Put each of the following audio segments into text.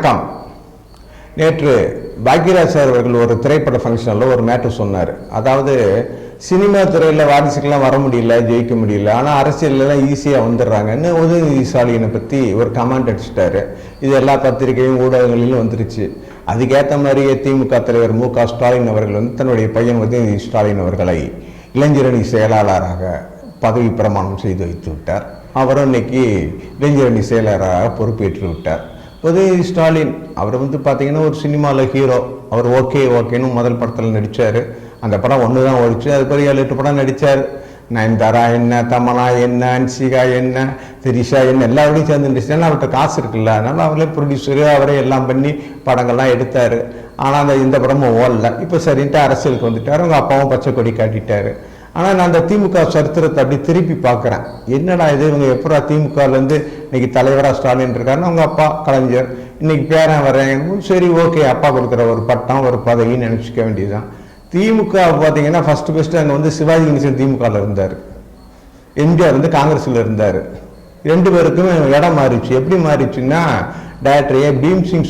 வணக்கம். நேற்று பாக்யராஜ் சார் அவர்கள் ஒரு திரைப்பட ஃபங்க்ஷனில் ஒரு மேட்ரு சொன்னார். அதாவது சினிமா துறையில் வாரிசுக்கெல்லாம் வர முடியல ஜெயிக்க முடியல. ஆனால் அரசியல்லாம் ஈஸியாக வந்துடுறாங்கன்னு உதயநிதி ஸ்டாலினை பற்றி ஒரு கமெண்ட் அடிச்சிட்டாரு. இது எல்லா பத்திரிகையும் ஊடகங்களிலும் வந்துருச்சு. அதுக்கேற்ற மாதிரியே திமுக தலைவர் மு க ஸ்டாலின் அவர்கள் வந்து தன்னுடைய பையன் உதயநிதி ஸ்டாலின் அவர்களை இளைஞரணி செயலாளராக பதவி பிரமாணம் செய்து வைத்து விட்டார். அவரும் இன்னைக்கு இளைஞரணி செயலாளராக பொறுப்பேற்று விட்டார். உதயநிதி ஸ்டாலின் அவர் வந்து பார்த்தீங்கன்னா ஒரு சினிமாவில் ஹீரோ அவர் ஓகே ஓகேன்னு முதல் படத்தில் நடித்தார் அந்த படம் ஒன்று தான் ஓடிச்சு. அது பிறகு ஏழு எட்டு படம் நடித்தார் நயன்தாரா என்ன தமனா என்ன அன்சிகா என்ன திரிஷா என்ன எல்லாரோடையும் சேர்ந்து நடிச்சாரு அவர்கிட்ட காசு இருக்குல்ல. அதனால அவரே ப்ரொடியூசரு அவரே எல்லாம் பண்ணி படங்கள்லாம் எடுத்தார். ஆனால் அந்த இந்த படமும் ஓடல. இப்போ சரின்ட்டு அரசியலுக்கு வந்துட்டார். அவங்க அப்பாவும் பச்சை கொடி காட்டிட்டார். ஆனால் நான் அந்த திமுக சரித்திரத்தை அப்படி திருப்பி பார்க்குறேன். என்னடா இது? இவங்க எப்படா திமுகலேருந்து இன்னைக்கு தலைவராக ஸ்டாலின் இருக்காருன்னு அவங்க அப்பா கலைஞர் இன்னைக்கு பேரன் வரேன் சரி ஓகே அப்பா கொடுக்குற ஒரு பட்டம் ஒரு பதவின்னு நினச்சிக்க வேண்டியதுதான். திமுக பார்த்தீங்கன்னா ஃபஸ்ட்டு ஃபஸ்ட்டு அங்கே வந்து சிவாஜி கணேசன் திமுகவில் இருந்தார். எம்ஜிஆர் வந்து காங்கிரஸில் இருந்தார். ரெண்டு பேருக்குமே இடம் மாறிச்சு எப்படி மாறிச்சுன்னா டேரக்டர் ஏ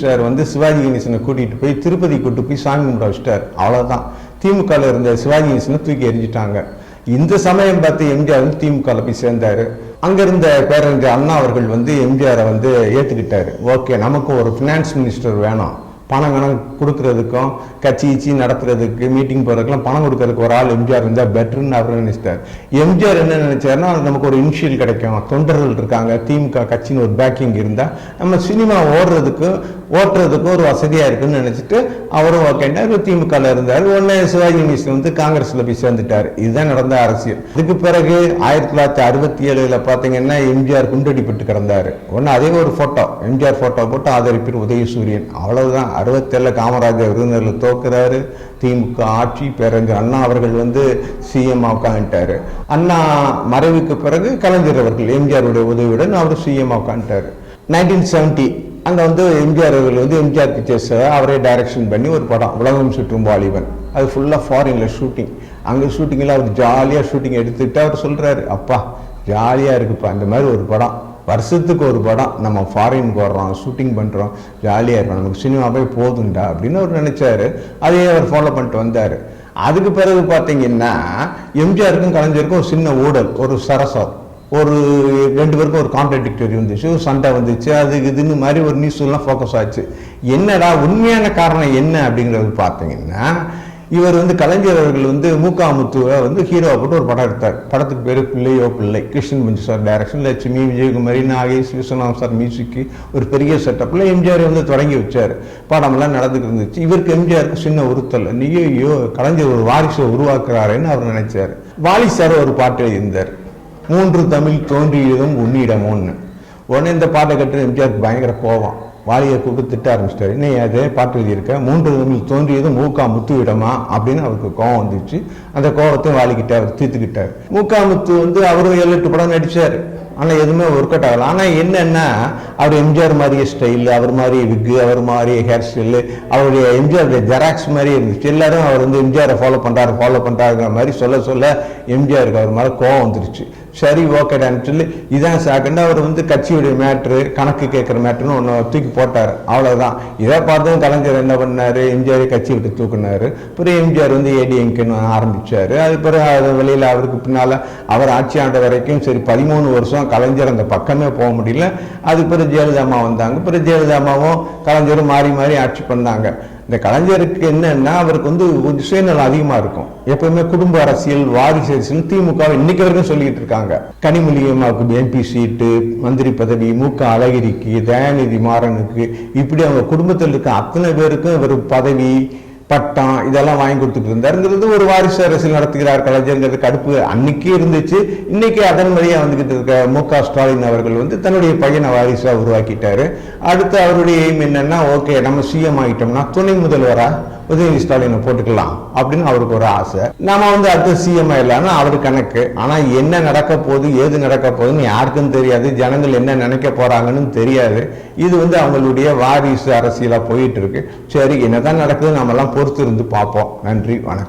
சார் வந்து சிவாஜி கணேசனை கூட்டிகிட்டு போய் திருப்பதி கூட்டு போய் சாமி கும்பிட வச்சிட்டார். அவ்வளோதான் திமுகவில் இருந்த சிவாஜி கணேசனை தூக்கி எரிஞ்சிட்டாங்க இந்த சமயம் பார்த்து எம்ஜிஆர் வந்து திமுகவில் போய் சேர்ந்தார். அங்கே இருந்த பேரறிஞர் அண்ணா அவர்கள் வந்து எம்ஜிஆரை வந்து ஏற்றுக்கிட்டார் ஓகே நமக்கு ஒரு ஃபினான்ஸ் மினிஸ்டர் வேணும். பணம் கணக்கு கொடுக்கறதுக்கும் கட்சி கட்சி நடத்துறதுக்கு மீட்டிங் போகிறதுக்குலாம் பணம் கொடுக்கறதுக்கு ஒரு ஆள் எம்ஜிஆர் இருந்தால் பெட்டர்னு அவர் நினைச்சிட்டார். எம்ஜிஆர் என்ன நினைச்சாருன்னா நமக்கு ஒரு இனிஷியல் கிடைக்கும். தொண்டர்கள் இருக்காங்க திமுக கட்சின்னு ஒரு பேக்கிங் இருந்தால் நம்ம சினிமா ஓடுறதுக்கும் ஓட்டுறதுக்கும் ஒரு வசதியாக இருக்குன்னு நினச்சிட்டு அவரும் ஓகேண்டார் திமுகவில் இருந்தார். உடனே சிவாஜி கணேசன் வந்து காங்கிரஸில் போய் சேர்ந்துட்டார். இதுதான் நடந்த அரசியல். இதுக்கு பிறகு ஆயிரத்தி தொள்ளாயிரத்தி அறுபத்தி ஏழில் பார்த்தீங்கன்னா எம்ஜிஆர் குண்டடிப்பட்டு கிடந்தார். ஒன்று அதே ஒரு ஃபோட்டோ எம்ஜிஆர் ஃபோட்டோ போட்டு ஆதரிப்பில் உதயசூரியன். அவ்வளவுதான். அறுபத்தேழில் காமராஜர் விருந்தினரில் தோக்குறாரு. திமுக ஆட்சி பேரறிஞர் அண்ணா அவர்கள் வந்து சிஎம் உட்காந்துட்டாரு அண்ணா மறைவுக்கு பிறகு கலைஞர் அவர்கள் எம்ஜிஆருடைய உதவியுடன் அவர் சிஎம் உட்காந்துட்டாரு நைன்டீன் செவன்ட்டி அங்கே வந்து எம்ஜிஆர் அவர்கள் வந்து எம்ஜிஆர் பிக்சர்ஸை அவரே டைரக்ஷன் பண்ணி ஒரு படம் உலகம் சுற்றும் வாலிபன். அது ஃபுல்லாக ஃபாரினில் ஷூட்டிங் அங்கே ஷூட்டிங்கில் அவர் ஜாலியாக ஷூட்டிங் எடுத்துக்கிட்டு அவர் சொல்கிறாரு அப்பா ஜாலியாக இருக்குப்பா அந்த மாதிரி ஒரு படம். வருஷத்துக்கு ஒரு படம் நம்ம ஃபாரின் போடுறோம் ஷூட்டிங் பண்ணுறோம் ஜாலியாக இருக்கோம் நமக்கு சினிமாவே போதுண்டா அப்படின்னு அவர் நினச்சாரு. அதையே அவர் ஃபாலோ பண்ணிட்டு வந்தார். அதுக்கு பிறகு பார்த்தீங்கன்னா எம்ஜிஆருக்கும் கலைஞருக்கும் ஒரு சின்ன ஊடல் ஒரு சரசம் ஒரு ரெண்டு பேருக்கும் ஒரு கான்ட்ரடிக்டரி வந்துச்சு. ஒரு சண்டை வந்துச்சு. அது இதுன்னு மாதிரி ஒரு நியூஸ்லாம் ஃபோக்கஸ் ஆச்சு. என்னடா உண்மையான காரணம் என்ன அப்படிங்கிறது பார்த்தீங்கன்னா இவர் வந்து கலைஞர் அவர்கள் வந்து மூக்காமுத்துவை வந்து ஹீரோவை போட்டு ஒரு படம் எடுத்தார். படத்துக்கு பேர் பிள்ளையோ பிள்ளை. Krishnan Panju sir direction Lakshmi Vijayakumari Nagesh Viswanath sir music ஒரு பெரிய செட்டப்பில் எம்ஜிஆர் வந்து தொடங்கி வச்சார். படமெல்லாம் நடந்துட்டு இருந்துச்சு. இவருக்கு எம்ஜிஆருக்கு சின்ன உறுத்தல். நீயோ ஐயோ கலைஞர் ஒரு வாரிசை உருவாக்குறாருன்னு அவர் நினைச்சார். வாலி சார் ஒரு பாட்டு எழுதியிருந்தார். மூன்று தமிழ் தோன்றியதும் உன்னிடமோன்னு. உடனே இந்த பாட்டை கட்டு எம்ஜிஆருக்கு பயங்கர கோவம் வாலியை கூப்பிட்டு திட்ட ஆரம்பிச்சிட்டாரு. நீ அதே பாட்டு எழுதியிருக்க? மூன்று தமிழ் தோன்றியதும் மூக்கா முத்து விடமா அப்படின்னு அவருக்கு கோவம் வந்துச்சு அந்த கோவத்தையும் வாலிக்கிட்ட அவர் தீர்த்துக்கிட்டார். மூக்கா முத்து வந்து அவரும் ஏழு எட்டு படம் நடித்தார் ஆனால் எதுவுமே ஒர்க் அவுட் ஆகலை. ஆனால் என்னென்னா அவர் எம்ஜிஆர் மாதிரியே ஸ்டைல் அவர் மாதிரி விக்கு அவர் மாதிரி ஹேர் ஸ்டைலு அவருடைய எம்ஜிஆருடைய ஜெராக்ஸ் மாதிரி இருந்துச்சு. எல்லாரும் அவர் வந்து எம்ஜிஆரை ஃபாலோ பண்ணுறாரு ஃபாலோ பண்ணுறாருங்கிற மாதிரி சொல்ல சொல்ல எம்ஜிஆருக்கு அவர் மேலே கோவம் வந்துருச்சு. சரி ஓகேடான்னு சொல்லி இதான் செகண்ட் அவர் வந்து கட்சியுடைய மேட்ரு கணக்கு கேட்குற மேட்ருன்னு ஒன்று தூக்கி போட்டார். அவ்வளோதான் இதை பார்த்தும் கலைஞர் என்ன பண்ணார்? எம்ஜிஆர் கட்சி விட்டு தூக்குனாரு. அப்புறம் எம்ஜிஆர் வந்து ஏடிஎம்கேன்னு ஆரம்பித்தார் அது பிறகு அது வெளியில் அவருக்கு பின்னால் அவர் ஆட்சி ஆண்ட வரைக்கும் சரி பதிமூணு வருஷம் கலைஞர் அந்த பக்கமே போக முடியல. அதுக்கு பிறகு ஜெயலலிதா அம்மா வந்தாங்க. பிறகு ஜெயலலிதா அம்மாவும் கலைஞரும் மாறி மாறி ஆட்சி பண்ணாங்க. இந்த கலைஞருக்கு என்னன்னா அவருக்கு வந்து கொஞ்சம் சுயநலம் அதிகமா இருக்கும். எப்பவுமே குடும்ப அரசியல் வாரிசு அரசியல் திமுக இன்னைக்கு வரைக்கும் சொல்லிட்டு இருக்காங்க. கனிமொழி அம்மாவுக்கு எம்பி சீட்டு மந்திரி பதவி மூக்க அழகிரிக்கு தயாநிதி மாறனுக்கு இப்படி அவங்க குடும்பத்தில் இருக்க அத்தனை பேருக்கும் இவர் பதவி பட்டம் இதெல்லாம் வாங்கி கொடுத்துட்டு இருந்தாருங்கிறது ஒரு வாரிசு அரசியல் நடத்துகிறார் கலைஞருங்கிறது கடுப்பு. அன்னைக்கே இருந்துச்சு. இன்னைக்கு அதன் வழியாக வந்துகிட்டு இருக்க மு க ஸ்டாலின் அவர்கள் வந்து தன்னுடைய பையனை வாரிசாக உருவாக்கிட்டாரு. அடுத்து அவருடைய எய்ம் என்னன்னா ஓகே நம்ம சிஎம் ஆகிட்டோம்னா துணை முதல்வரா? உதயநிதி ஸ்டாலினை போட்டுக்கலாம் அப்படின்னு அவருக்கு ஒரு ஆசை. நம்ம வந்து அடுத்த சிஎம் இல்லைன்னா அவரு கணக்கு. ஆனால் என்ன நடக்க போகுது ஏது நடக்க போகுதுன்னு யாருக்கும் தெரியாது. ஜனங்கள் என்ன நினைக்க போகிறாங்கன்னு தெரியாது. இது வந்து அவங்களுடைய வாரிசு அரசியலாக போயிட்டு இருக்கு. சரி என்னதான் நடக்குது நம்மலாம் பொறுத்து இருந்து பார்ப்போம். நன்றி வணக்கம்.